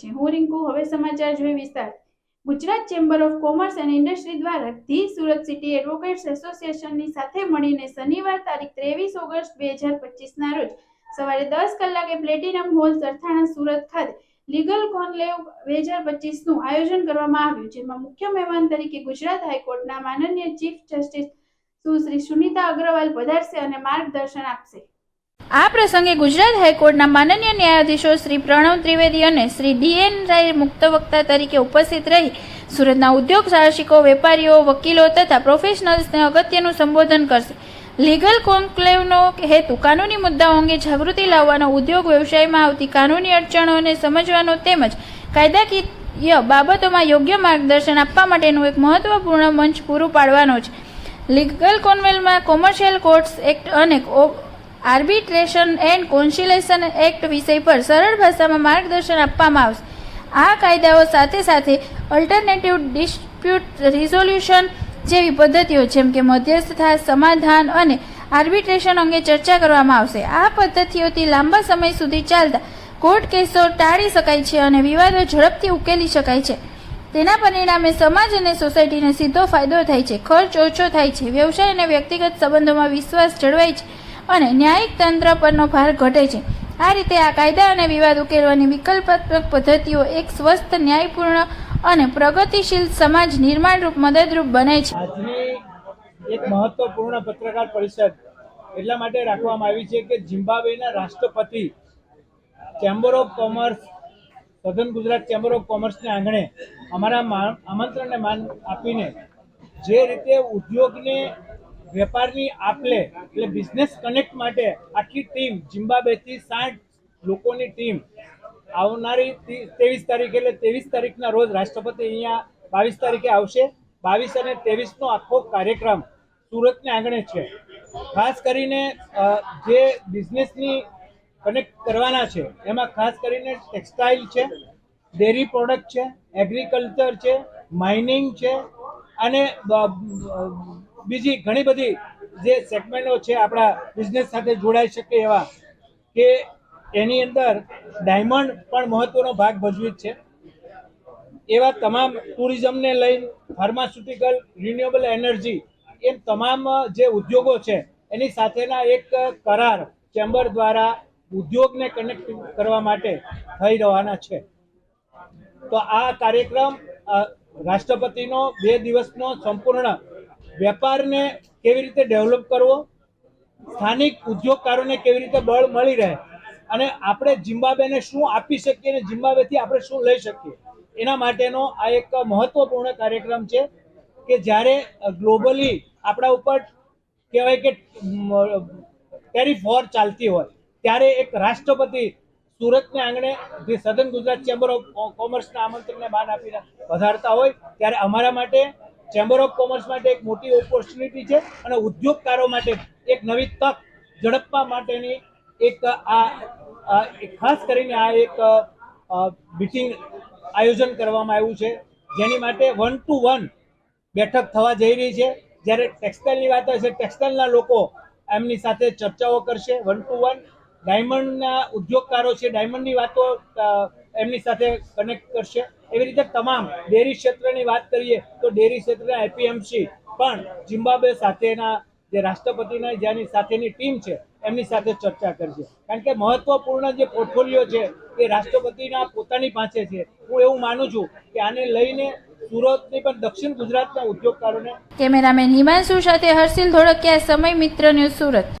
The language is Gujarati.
છે. હું રિંકુ, હવે સમાચાર જોઈ વિસ્તાર. Gujarat chamber of commerce and industry દ્વારા ધી સુરત સિટી એડવોકેટ્સ એસોસિએશનની સાથે મળીને શનિવાર તારીખ ત્રેવીસ ઓગસ્ટ બે હજાર પચીસના રોજ સવારે દસ કલાકે પ્લેટિનમ હોલ સરથાણા સુરત ખાતે લીગલ કોનલેવ બે હજાર પચીસનું આયોજન કરવામાં આવ્યું, જેમાં મુખ્ય મહેમાન તરીકે ગુજરાત હાઈકોર્ટના માનનીય ચીફ જસ્ટિસ સુશ્રી સુનિતા અગ્રવાલ પધારશે અને માર્ગદર્શન આપશે. આ પ્રસંગે ગુજરાત હાઈકોર્ટના માનનીય ન્યાયાધીશો શ્રી પ્રણવ ત્રિવેદી અને શ્રી ડીએન રાય મુક્ત વક્તા તરીકે ઉપસ્થિત રહી સુરતના ઉદ્યોગ સાહસિકો, વેપારીઓ, વકીલો તથા પ્રોફેશનલ્સને અગત્યનું સંબોધન કરશે. લીગલ કોન્ક્લેવનો હેતુ કાનૂની મુદ્દાઓ અંગે જાગૃતિ લાવવાનો, ઉદ્યોગ વ્યવસાયમાં આવતી કાનૂની અડચણોને સમજવાનો તેમજ કાયદાકીય બાબતોમાં યોગ્ય માર્ગદર્શન આપવા માટેનું એક મહત્વપૂર્ણ મંચ પૂરું પાડવાનો છે. લીગલ કોન્વેલમાં કોમર્શિયલ કોર્ટ્સ એક્ટ અને આર્બિટ્રેશન એન્ડ કોન્સિલેશન એક્ટ વિષય પર સરળ ભાષામાં માર્ગદર્શન આપવામાં આવશે. આ કાયદાઓ સાથે સાથે અલ્ટરનેટિવ ડિસ્પ્યુટ રિઝોલ્યુશન જેવી પદ્ધતિઓ જેમ કે મધ્યસ્થતા સમાધાન અને આર્બિટ્રેશન અંગે ચર્ચા કરવામાં આવશે. આ પદ્ધતિઓથી લાંબા સમય સુધી ચાલતા કોર્ટ કેસો ટાળી શકાય છે અને વિવાદો ઝડપથી ઉકેલી શકાય છે. તેના પરિણામે સમાજ અને સોસાયટીને સીધો ફાયદો થાય છે, ખર્ચ ઓછો થાય છે, વ્યવસાય અને વ્યક્તિગત સંબંધોમાં વિશ્વાસ જળવાય છે. અને ન્યાયિક તંત્ર પરનો ભાર ઘટે છે. આ રીતે આ કાયદા અને વિવાદ ઉકેલવાની વિકલ્પાત્મક પદ્ધતિઓ એક સ્વસ્થ, ન્યાયપૂર્ણ અને પ્રગતિશીલ સમાજ નિર્માણરૂપ મદદરૂપ બને છે. આજની એક મહત્વપૂર્ણ પત્રકાર પરિષદ એટલા માટે રાખવામાં આવી છે કે ઝિમ્બાબ્વેના રાષ્ટ્રપતિ ચેમ્બર ઓફ કોમર્સ, સધન ગુજરાત ચેમ્બર ઓફ કોમર્સને આંગણે અમારા આમંત્રણને માન આપીને જે રીતે ઉદ્યોગને વેપારની આપલે એટલે બિઝનેસ કનેક્ટ માટે આખી ટીમ જિમ્બાબેથી સાઠ લોકોની ટીમ આવનારી ત્રેવીસ તારીખ એટલે ત્રેવીસ તારીખના રોજ રાષ્ટ્રપતિ અહીંયા બાવીસ તારીખે આવશે. બાવીસ અને ત્રેવીસનો આખો કાર્યક્રમ સુરતને આંગણે છે. ખાસ કરીને જે બિઝનેસની કનેક્ટ કરવાના છે, એમાં ખાસ કરીને ટેક્સટાઇલ છે ડેરી પ્રોડક્ટ છે એગ્રીકલ્ચર છે માઇનિંગ છે અને બીજી ઘણી બધી જે સેગમેન્ટો છે આપણા બિઝનેસ સાથે જોડાઈ શકે એવા કે એની અંદર ડાયમંડ પણ મહત્વનો ભાગ ભજવી છે. એવા તમામ ટુરિઝમને લઈને ફાર્માસ્યુટિકલ રિન્યુએબલ એનર્જી એમ તમામ જે ઉદ્યોગો છે એની સાથેના એક કરાર ચેમ્બર દ્વારા ઉદ્યોગને કનેક્ટ કરવા માટે થઈ રહેવાના છે. તો આ કાર્યક્રમ રાષ્ટ્રપતિનો બે દિવસનો સંપૂર્ણ વેપારને કેવી રીતે ડેવલપ કરવો, સ્થાનિક ઉદ્યોગકારોને કેવી રીતે બળ મળી રહે અને આપણે જિમ્બાબ્વેને શું આપી શકીએ અને જિમ્બાબ્વેથી આપણે શું લઈ શકીએ, એના માટેનો આ એક મહત્વપૂર્ણ કાર્યક્રમ છે કે જ્યારે ગ્લોબલી આપણા ઉપર કહેવાય કે ટેરિફ વોર ચાલતી હોય, ત્યારે એક રાષ્ટ્રપતિ સુરતને આંગણે જે સદન ગુજરાત ચેમ્બર ઓફ કોમર્સના આમંત્રણને માન આપીને વધારતા હોય, ત્યારે અમારા માટે ચેમ્બર ઓફ કોમર્સ માટે એક મોટી ઓપોર્ચ્યુનિટી છે અને ઉદ્યોગકારો માટે એક નવી તક ઝડપવા માટેની એક આ ખાસ કરીને આ એક મિટિંગ આયોજન કરવામાં આવ્યું છે. જેની માટે વન ટુ વન બેઠક થવા જઈ રહી છે. જ્યારે ટેક્સટાઇલની વાત હશે ટેક્સટાઇલના લોકો એમની સાથે ચર્ચાઓ કરશે. વન ટુ વન ડાયમંડના ઉદ્યોગકારો છે, ડાયમંડની વાતો એમની સાથે કનેક્ટ કરશે. એવી રીતે તમામ ડેરી ક્ષેત્રની વાત કરીએ તો ડેરી ક્ષેત્રના એપીએમસી પણ ઝિમ્બાબ્વે સાથેના જે રાષ્ટ્રપતિના જેની સાથેની ટીમ છે, એમની સાથે ચર્ચા કરશે. કારણ કે મહત્વપૂર્ણ જે પોર્ટફોલિયો છે, એ રાષ્ટ્રપતિના પોતાની પાસે છે. હું એવું માનું છું કે આને લઈને સુરતની પણ દક્ષિણ ગુજરાતના ઉદ્યોગકારોને કેમેરામેન હિમાંશુ સાથે હર્ષિલ ધોળકિયા, સમય મિત્ર ન્યૂઝ સુરત.